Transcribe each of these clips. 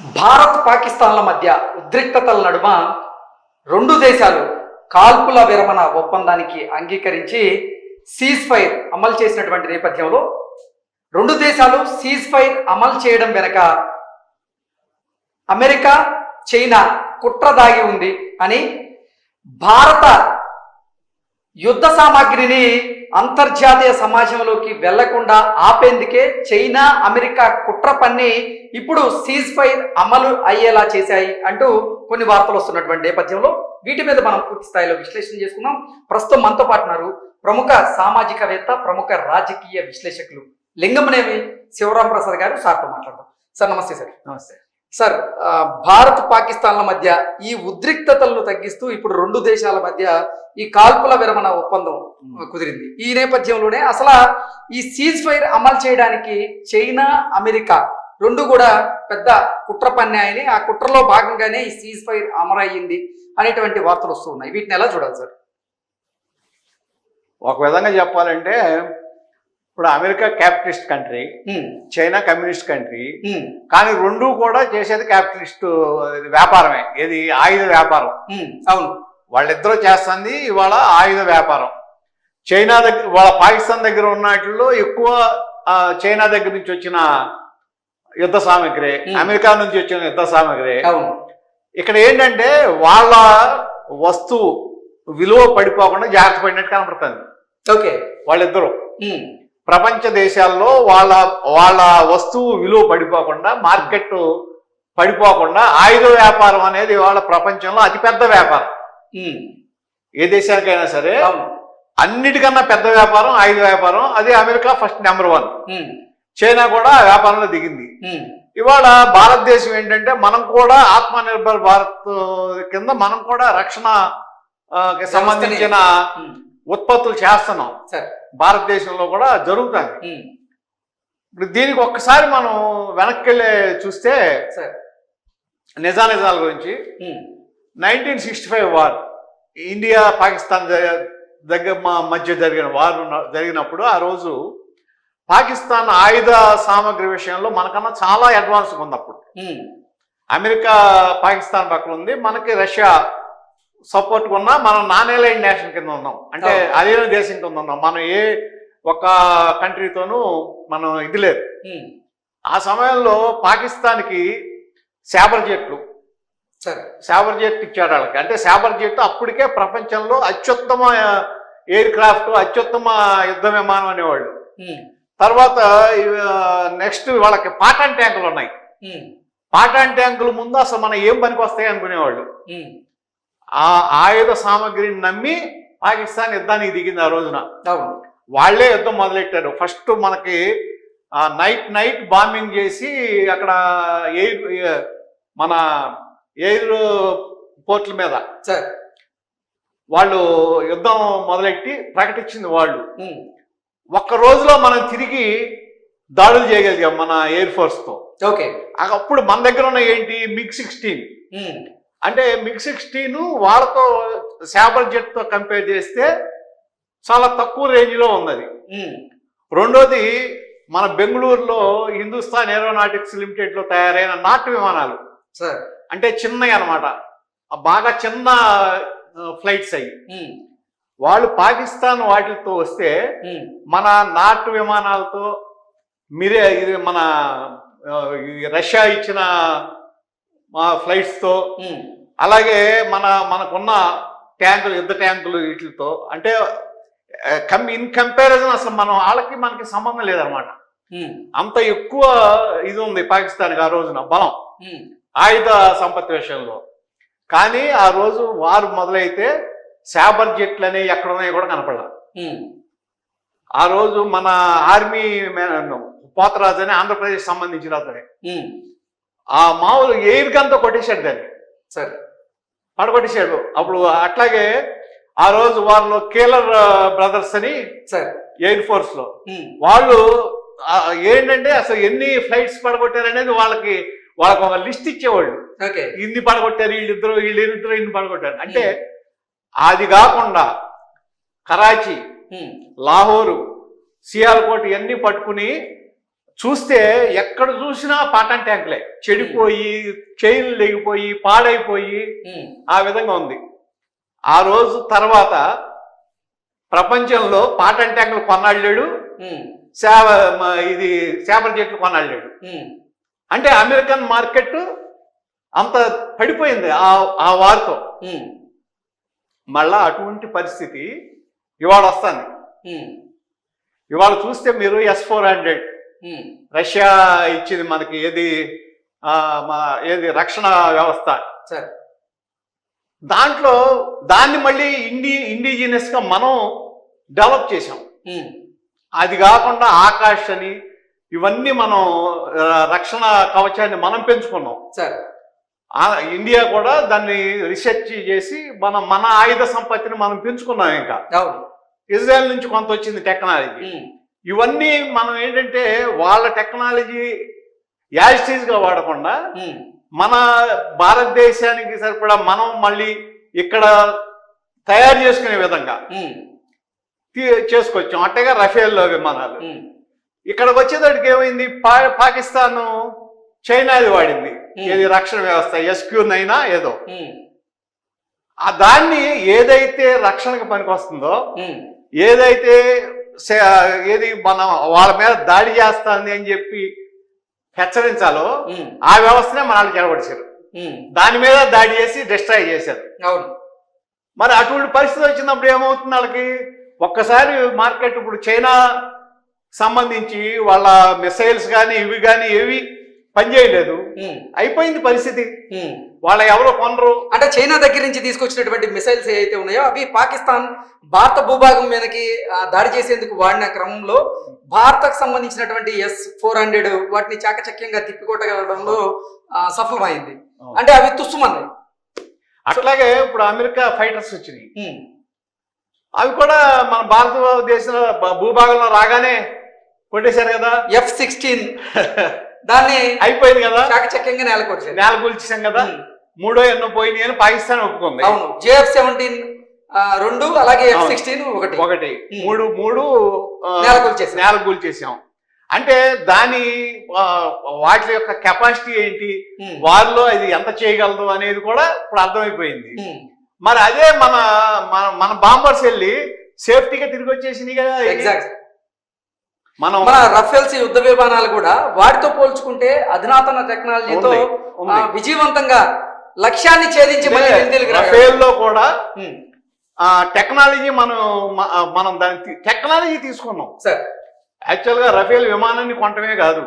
భారత్ పాకిస్తాన్ల మధ్య ఉద్రిక్తతల నడుమ రెండు దేశాలు కాల్పుల విరమణ ఒప్పందానికి అంగీకరించి సీజ్ ఫైర్ అమలు చేసినటువంటి నేపథ్యంలో రెండు దేశాలు సీజ్ ఫైర్ అమలు చేయడం వెనక అమెరికా చైనా కుట్ర దాగి ఉంది అని భారత యుద్ధ సామాగ్రిని అంతర్జాతీయ సమాజంలోకి వెళ్ళకుండా ఆపేందుకే చైనా అమెరికా కుట్ర పన్ని ఇప్పుడు సీజ్ ఫైర్ అమలు అయ్యేలా చేశాయి అంటూ కొన్ని వార్తలు వస్తున్నటువంటి నేపథ్యంలో వీటి మీద మనం పూర్తి స్థాయిలో విశ్లేషణ చేసుకుందాం. ప్రస్తుతం మనతో పాటు ఉన్నారు ప్రముఖ సామాజికవేత్త ప్రముఖ రాజకీయ విశ్లేషకులు లింగమనేవి శివరాం ప్రసాద్ గారు సార్తో మాట్లాడదాం. సార్ నమస్తే సార్. నమస్తే. సార్ భారత్ పాకిస్తాన్ల మధ్య ఈ ఉద్రిక్తతలను తగ్గిస్తూ ఇప్పుడు రెండు దేశాల మధ్య ఈ కాల్పుల విరమణ ఒప్పందం కుదిరింది. ఈ నేపథ్యంలోనే అసలు ఈ సీజ్ ఫైర్ అమలు చేయడానికి చైనా అమెరికా రెండు కూడా పెద్ద కుట్ర పన్నాయని ఆ కుట్రలో భాగంగానే ఈ సీజ్ ఫైర్ అమలయ్యింది అనేటువంటి వార్తలు వస్తూ ఉన్నాయి. వీటిని ఎలా చూడాలి సార్? ఒక విధంగా చెప్పాలంటే ఇప్పుడు America capitalist country China communist country కానీ రెండు కూడా చేసేది క్యాపిటలిస్ట్ వ్యాపారమే ఏది ఆయుధ వ్యాపారం. అవును. వాళ్ళిద్దరూ చేస్తుంది ఇవాళ ఆయుధ వ్యాపారం. చైనా దగ్గర వాళ్ళ పాకిస్తాన్ దగ్గర ఉన్నట్లో ఎక్కువ చైనా దగ్గర నుంచి వచ్చిన యుద్ధ సామాగ్రి. అమెరికా నుంచి వచ్చిన యుద్ధ సామాగ్రి అవును. ఇక్కడ ఏంటంటే వాళ్ళ వస్తువు విలువ పడిపోకుండా జాగ్రత్త పడినట్టు కనపడుతుంది. ఓకే. వాళ్ళిద్దరూ. ప్రపంచ దేశాల్లో వాళ్ళ వాళ్ళ వస్తువు విలువ పడిపోకుండా మార్కెట్ పడిపోకుండా ఆయుధ వ్యాపారం అనేది వాళ్ళ ప్రపంచంలో అతిపెద్ద వ్యాపారం. ఏ దేశానికైనా సరే అన్నిటికన్నా పెద్ద వ్యాపారం ఆయుధ వ్యాపారం అది America first number one. China కూడా ఆ వ్యాపారంలో దిగింది. ఇవాళ భారతదేశం ఏంటంటే మనం కూడా ఆత్మనిర్భర్ భారత్ కింద మనం కూడా రక్షణ సంబంధించిన ఉత్పత్తులు చేస్తున్నాం. సరే. భారతదేశంలో కూడా జరుగుతుంది ఉమ్, ఇప్పుడు దీనికి ఒక్కసారి మనం వెనక్కి వెళ్ళి చూస్తే సరే. నిజానిజాల గురించి. Nineteen sixty five war. India Pakistan దగ్గర మా మధ్య జరిగిన వార్ జరిగినప్పుడు ఆ రోజు పాకిస్తాన్ ఆయుధ సామాగ్రి విషయంలో మనకన్నా చాలా అడ్వాన్స్గా ఉంది అప్పుడు. అమెరికా పాకిస్తాన్ పక్కన ఉంది. మనకి రష్యా సపోర్ట్ ఉన్నా మనం నాన్ ఎలైన్ నేషన్ కింద ఉన్నాం. అంటే. అధీన దేశం కింద ఉన్నాం. మనం ఏ ఒక్క కంట్రీతోనూ మనం ఇది లేదు. ఆ సమయంలో పాకిస్తాన్కి శాబర్ జెట్లు సరే. శాబర్ జెట్ ఇచ్చాడు వాళ్ళకి. అంటే శాబర్ జెట్ అప్పటికే ప్రపంచంలో అత్యుత్తమ ఎయిర్ క్రాఫ్ట్ అత్యుత్తమ యుద్ధ విమానం అనేవాళ్ళు. తర్వాత నెక్స్ట్ వాళ్ళకి పాటాన్ ట్యాంకులు ఉన్నాయి పాటాన్ ట్యాంకుల ముందు అసలు మనం ఏం పనికి వస్తాయి అనుకునేవాళ్ళు ఆ ఆయుధ సామాగ్రిని నమ్మి పాకిస్తాన్ యుద్ధానికి దిగింది ఆ రోజున. వాళ్ళే యుద్ధం మొదలెట్టారు. ఫస్ట్ మనకి నైట్ నైట్ బాంబింగ్ చేసి అక్కడ ఎయిర్ మన ఎయిర్ పోర్ట్ల మీద సరే. వాళ్ళు యుద్ధం మొదలెట్టి ప్రకటించింది వాళ్ళు. ఒక్క రోజులో మనం తిరిగి దాడులు చేయగలిగాం మన ఎయిర్ ఫోర్స్తో. ఓకే. అప్పుడు మన దగ్గర ఉన్న ఏంటి మిగ్ సిక్స్టీన్. అంటే మిగ్ సిక్స్టీన్ వాళ్ళతో శాబర్ జెట్తో కంపేర్ చేస్తే చాలా తక్కువ రేంజ్లో ఉంది అది రెండోది మన బెంగళూరులో హిందుస్థాన్ ఏరోనాటిక్స్ లిమిటెడ్లో తయారైన నాటు విమానాలు. సరే. అంటే చిన్నవి అనమాట బాగా చిన్న ఫ్లైట్స్ అయ్యి. వాళ్ళు పాకిస్తాన్ వాటితో వస్తే మన నాటు విమానాలతో మీరే ఇది మన రష్యా ఇచ్చిన మా ఫ్లైట్స్తో అలాగే మన మనకున్న ట్యాంకులు యుద్ధ ట్యాంకులు వీటితో. అంటే కం ఇన్ కంపారిజన్ అసలు మనం వాళ్ళకి మనకి సంబంధం లేదనమాట అంత ఎక్కువ ఇది ఉంది పాకిస్తాన్కి ఆ రోజున బలం. ఆయుధ సంపత్తి విషయంలో. కానీ ఆ రోజు వారు మొదలైతే శాబర్ జెట్లు అనేవి ఎక్కడ ఉన్నాయో కూడా కనపడాల. ఉమ్, ఆ రోజు మన ఆర్మీ పోతరాజు అని ఆంధ్రప్రదేశ్ సంబంధించిన అతనే. ఆ మామూలు ఎయిర్ గన్తో కొట్టేశాడు దాన్ని? సరే. పడగొట్టేశాడు అప్పుడు అట్లాగే ఆ రోజు వారిలో కేలర్ బ్రదర్స్ అని సరే. ఎయిర్ ఫోర్స్లో. వాళ్ళు ఏంటంటే అసలు ఎన్ని ఫ్లైట్స్ పడగొట్టారు అనేది వాళ్ళకి వాళ్ళకి ఒక లిస్ట్ ఇచ్చేవాళ్ళు. ఓకే. ఇన్ని పడగొట్టారు వీళ్ళిద్దరు వీళ్ళిద్దరు ఇన్ని పడగొట్టారు అంటే అది కాకుండా కరాచీ లాహోరు సియాల్కోట్ ఇవన్నీ పట్టుకుని చూస్తే ఎక్కడ చూసినా పాటన్ ట్యాంకులే. చెడిపోయి చైన్లు లేగిపోయి పాడైపోయి ఆ విధంగా ఉంది. ఆ రోజు తర్వాత ప్రపంచంలో పాటన్ ట్యాంకులు కొన్నాళ్ళు లేడు. ఉమ్, సేవ ఇది చేపల చెట్లు కొన్నాళ్ళు లేడు. ఉమ్, అంటే అమెరికన్ మార్కెట్ అంత పడిపోయింది ఆ ఆ వారితో. మళ్ళా అటువంటి పరిస్థితి ఇవాళ వస్తుంది. ఇవాళ చూస్తే మీరు ఎస్ ఫోర్ హండ్రెడ్ రష్యా ఇచ్చింది మనకి ఏది మా ఏది రక్షణ వ్యవస్థ. సరే. దాంట్లో దాన్ని మళ్ళీ ఇండి ఇండిజినియస్గా మనం డెవలప్ చేసాం అది కాకుండా ఆకాష్ అని ఇవన్నీ మనం రక్షణ కవచాన్ని మనం పెంచుకున్నాం. సరే. ఇండియా కూడా దాన్ని రీసెర్చ్ చేసి మన మన ఆయుధ సంపత్తిని మనం పెంచుకున్నాం ఇంకా. ఇజ్రాయెల్ నుంచి కొంత వచ్చింది టెక్నాలజీ. ఇవన్నీ మనం ఏంటంటే వాళ్ళ టెక్నాలజీ యాజిటీస్గా వాడకుండా మన భారతదేశానికి సరిపడా మనం మళ్ళీ ఇక్కడ తయారు చేసుకునే విధంగా చేసుకొచ్చాం. అట్టగా రఫేల్ విమానాలు. ఇక్కడికి వచ్చేటప్పటికి ఏమైంది? పా పాకిస్తాన్ చైనాది వాడింది. ఏది రక్షణ వ్యవస్థ ఎస్క్యూ నైనా ఏదో. ఆ దాన్ని ఏదైతే రక్షణకు పనికొస్తుందో ఉమ్, ఏదైతే ఏది మన వాళ్ళ మీద దాడి చేస్తుంది అని చెప్పి హెచ్చరించాలో ఆ వ్యవస్థనే మనల్ని చెడగొడిచారు ఉమ్, దాని మీద దాడి చేసి డిస్ట్రాయ్ చేశారు. అవును. మరి అటువంటి పరిస్థితి వచ్చినప్పుడు ఏమవుతుంది వాళ్ళకి? ఒక్కసారి మార్కెట్ ఇప్పుడు చైనా సంబంధించి వాళ్ళ మిసైల్స్ కానీ ఇవి కానీ ఏవి పనిచేయలేదు అయిపోయింది పరిస్థితి. వాళ్ళ ఎవరో కొనరు. అంటే చైనా దగ్గర నుంచి తీసుకొచ్చినటువంటి మిసైల్స్ ఏవైతే ఉన్నాయో అవి పాకిస్తాన్ భారత భూభాగం మీదకి దాడి చేసేందుకు వాడిన క్రమంలో భారత్కు సంబంధించినటువంటి ఎస్ ఫోర్ హండ్రెడ్ వాటిని చాకచక్యంగా తిప్పికొట్టగలడంలో సఫలమైంది. అంటే అవి తుస్సుమన్నాయి అట్లాగే ఇప్పుడు అమెరికా ఫైటర్స్ వచ్చినాయి. అవి కూడా మన భారతదేశ భూభాగంలో రాగానే కొట్టేశారు కదా? ఎఫ్ సిక్స్టీన్ దాన్ని అయిపోయింది కదా? చాకచక్యంగా నెలకొచ్చారు నేల కూల్చేసాం కదా? మూడో ఎన్నో పోయినాయి అని పాకిస్తాన్ ఒప్పుకుంది. అవును. జేఎఫ్ సెవెంటీన్ రెండు అలాగే ఎఫ్. సిక్స్టీన్ ఒకటి. ఒకటి. మూడు మూడు ఆ, నేల కూల్చేసాం. నేల కూల్చేసాం అంటే దాని వాటి యొక్క కెపాసిటీ ఏంటి? వారిలో అది ఎంత చేయగలదు అనేది కూడా ఇప్పుడు అర్థమైపోయింది. మరి అదే మన మన మన బాంబర్స్ వెళ్ళి సేఫ్టీగా తిరిగి వచ్చేసినాయి కదా. ఎగ్జాక్ట్ మనం మన రఫేల్స్ యుద్ధ విమానాలు కూడా వాటితో పోల్చుకుంటే అధునాతన టెక్నాలజీతో. విజయవంతంగా లక్ష్యాన్ని ఛేదించి రాగలరు. రఫేల్లో కూడా టెక్నాలజీ మనం మనం దాని టెక్నాలజీ తీసుకున్నాం. సరే. యాక్చువల్గా రఫేల్ విమానాన్ని కొనటమే కాదు.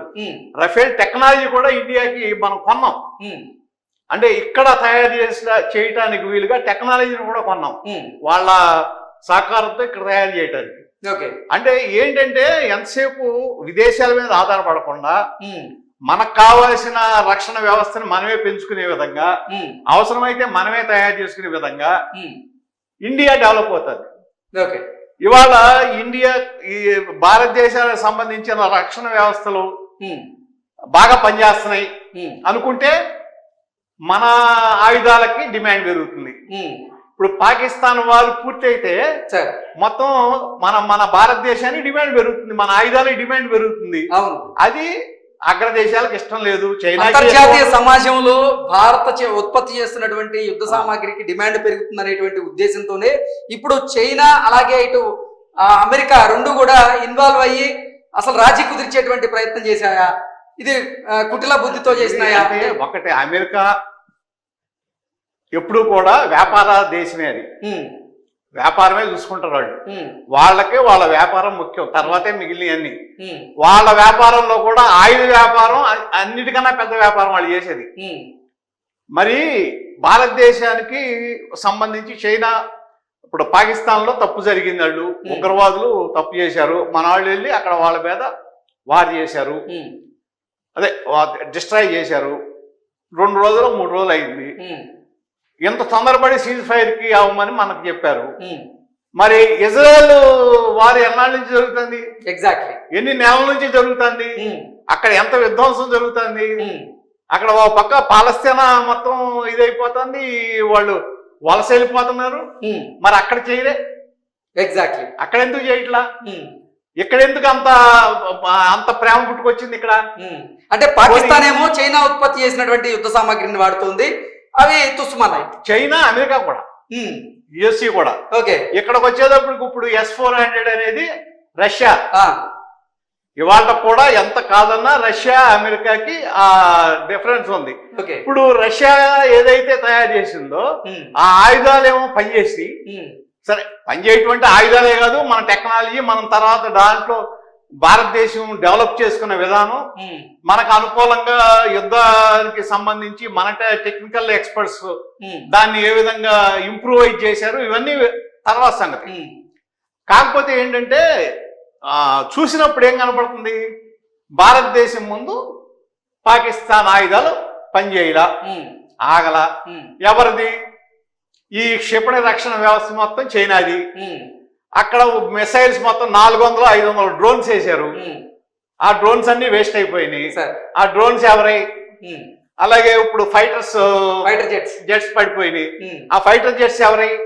రఫేల్ టెక్నాలజీ కూడా ఇండియాకి మనం కొన్నాం. అంటే ఇక్కడ తయారు చేసిన చేయటానికి వీలుగా టెక్నాలజీని కూడా కొన్నాం. వాళ్ళ సహకారంతో ఇక్కడ తయారు చేయటానికి. ఓకే అంటే ఏంటంటే ఎంతసేపు విదేశాల మీద ఆధారపడకుండా ఉమ్, మనకు కావలసిన రక్షణ వ్యవస్థను మనమే పెంచుకునే విధంగా ఉమ్, అవసరమైతే మనమే తయారు చేసుకునే విధంగా ఉమ్, ఇండియా డెవలప్ అవుతుంది. ఓకే ఇవాళ ఇండియా ఈ భారతదేశానికి సంబంధించిన రక్షణ వ్యవస్థలు బాగా పనిచేస్తున్నాయి. అనుకుంటే మన ఆయుధాలకి డిమాండ్ పెరుగుతుంది. ఇప్పుడు పాకిస్తాన్ వారు పూర్తయితే సరే. మొత్తం మన మన భారతదేశానికి డిమాండ్ పెరుగుతుంది మన ఆయుధాలకి డిమాండ్ పెరుగుతుంది. అవును. అది అగ్రదేశాలకు ఇష్టం లేదు చైనా అంతర్జాతీయ సమాజంలో భారత ఉత్పత్తి చేస్తున్నటువంటి యుద్ధ సామాగ్రికి డిమాండ్ పెరుగుతుంది అనేటువంటి ఉద్దేశంతోనే ఇప్పుడు చైనా అలాగే ఇటు అమెరికా రెండు కూడా ఇన్వాల్వ్ అయ్యి అసలు రాజీ కుదిర్చేటువంటి ప్రయత్నం చేశాయా? ఇది కుటిల బుద్ధితో చేసినాయా? ఒకటి అమెరికా ఎప్పుడు కూడా వ్యాపార దేశమే అది. వ్యాపారమే చూసుకుంటారు వాళ్ళు. వాళ్ళకే వాళ్ళ వ్యాపారం ముఖ్యం. తర్వాతే మిగిలినవన్నీ వాళ్ళ వ్యాపారంలో కూడా ఆయుధ వ్యాపారం అన్నిటికన్నా పెద్ద వ్యాపారం వాళ్ళు చేసేది. మరి భారతదేశానికి సంబంధించి చైనా ఇప్పుడు పాకిస్తాన్లో తప్పు జరిగింది వాళ్ళు. ఉగ్రవాదులు తప్పు చేశారు. మన వాళ్ళు వెళ్ళి అక్కడ వాళ్ళ మీద వార్ చేశారు. అదే డిస్ట్రాయ్ చేశారు. రెండు రోజులు మూడు రోజులు అయింది. ఇంత తొందరపడి సీజ్ ఫైర్కి అవ్వమని మనకు చెప్పారు. ఉమ్, మరి ఇజ్రాయెల్ వారు ఎన్నాళ్ళ నుంచి జరుగుతుంది? ఎగ్జాక్ట్లీ ఎన్ని నెలల నుంచి జరుగుతుంది? ఉమ్, అక్కడ ఎంత విధ్వంసం జరుగుతుంది? ఉమ్, అక్కడ ఓ పక్క పాలస్తీనా మొత్తం ఇదైపోతుంది వాళ్ళు వలస వెళ్ళిపోతున్నారు. మరి అక్కడ చేయలే. ఎగ్జాక్ట్లీ అక్కడ ఎందుకు చేయట్లా? ఇక్కడ ఎందుకు అంత అంత ప్రేమ పుట్టుకొచ్చింది ఇక్కడ. అంటే పాకిస్తాన్ ఏమో చైనా ఉత్పత్తి చేసినటువంటి యుద్ధ సామాగ్రిని వాడుతుంది. అవి తుస్సుమన్నాయి చైనా అమెరికా కూడా. యుఎస్సి కూడా. ఓకే. ఇక్కడికి వచ్చేటప్పటికి ఇప్పుడు ఎస్ ఫోర్ హండ్రెడ్ అనేది రష్యా. ఆ, ఇవాళ కూడా ఎంత కాదన్నా రష్యా అమెరికాకి ఆ డిఫరెన్స్ ఉంది. ఓకే. ఇప్పుడు రష్యా ఏదైతే తయారు చేసిందో. ఆ ఆయుధాలేమో పనిచేసి ఉమ్. సరే పనిచేయటువంటి ఆయుధాలే కాదు మన టెక్నాలజీ మనం తర్వాత దాంట్లో భారతదేశం డెవలప్ చేసుకున్న విధానం. మనకు అనుకూలంగా యుద్ధానికి సంబంధించి మన టెక్నికల్ ఎక్స్పర్ట్స్. దాన్ని ఏ విధంగా ఇంప్రూవైజ్ చేశారు ఇవన్నీ తర్వాత సంగతి. కాకపోతే ఏంటంటే చూసినప్పుడు ఏం కనపడుతుంది భారతదేశం ముందు పాకిస్తాన్ ఆయుధాలు పనిచేయలా. ఆగల. ఎవరిది ఈ క్షిపణి రక్షణ వ్యవస్థ మొత్తం చైనాది. అక్కడ మిసైల్స్ మొత్తం నాలుగు వందలు ఐదు వందలు డ్రోన్స్ వేశారు. ఉమ్. ఆ డ్రోన్స్ అన్ని వేస్ట్ అయిపోయినాయి. ఆ డ్రోన్స్ ఎవరై. అలాగే ఇప్పుడు ఫైటర్స్ ఫైటర్ జెట్స్ జెట్స్ పడిపోయినాయి. ఆ ఫైటర్ జెట్స్ ఎవరై?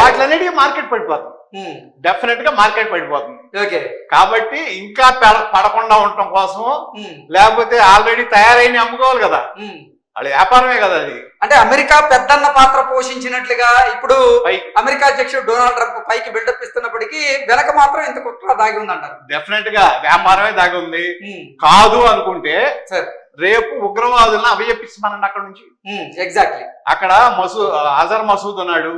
వాటిలన్నిటికీ మార్కెట్ పడిపోతుంది. డెఫినెట్గా మార్కెట్ పడిపోతుంది. ఓకే. కాబట్టి ఇంకా పెడ- పడకుండా ఉండటం కోసం. లేకపోతే ఆల్రెడీ తయారైన అమ్ముకోవాలి కదా. వాళ్ళ వ్యాపారమే కదా అది అంటే అమెరికా పెద్దన్న పాత్ర పోషించినట్లుగా ఇప్పుడు అమెరికా అధ్యక్షుడు డొనాల్డ్ ట్రంప్ పైకి బిల్డప్ ఇస్తున్నప్పటికీ వెనక మాత్రం ఇంత కుట్ర దాగి ఉందంటారు డెఫినెట్గా వ్యాపారమే దాగి ఉంది. కాదు అనుకుంటే సరే రేపు ఉగ్రవాదులను అభయపిస్తామనండి అక్కడ నుంచి. ఎగ్జాక్ట్లీ అక్కడ మసూ అజర్ మసూద్ ఉన్నాడు.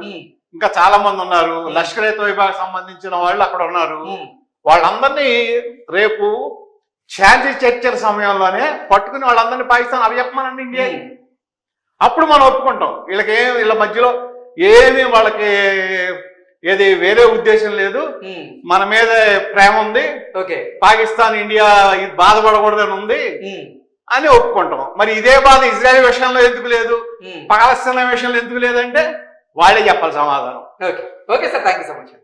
ఇంకా చాలా మంది ఉన్నారు. లష్కర్ ఏ తోయిబాకి సంబంధించిన వాళ్ళు అక్కడ ఉన్నారు. వాళ్ళందరినీ రేపు శాంతి చర్చల సమయంలోనే పట్టుకుని వాళ్ళందరినీ పాకిస్తాన్ అభయప్పమనండి ఇండియా ఉమ్. అప్పుడు మనం ఒప్పుకుంటాం. వీళ్ళకి ఏం వీళ్ళ మధ్యలో ఏమీ వాళ్ళకి ఏది వేరే ఉద్దేశం లేదు. మన మీద ప్రేమ ఉంది. ఓకే. పాకిస్తాన్ ఇండియా ఇది బాధపడకూడదని ఉంది. అని ఒప్పుకుంటాం. మరి ఇదే బాధ ఇజ్రాయెల్ విషయంలో ఎందుకు లేదు? ఉమ్. పాలస్తీనా విషయంలో ఎందుకు లేదంటే వాళ్ళే చెప్పాలి సమాధానం. Okay. Okay sir. Thank you so much.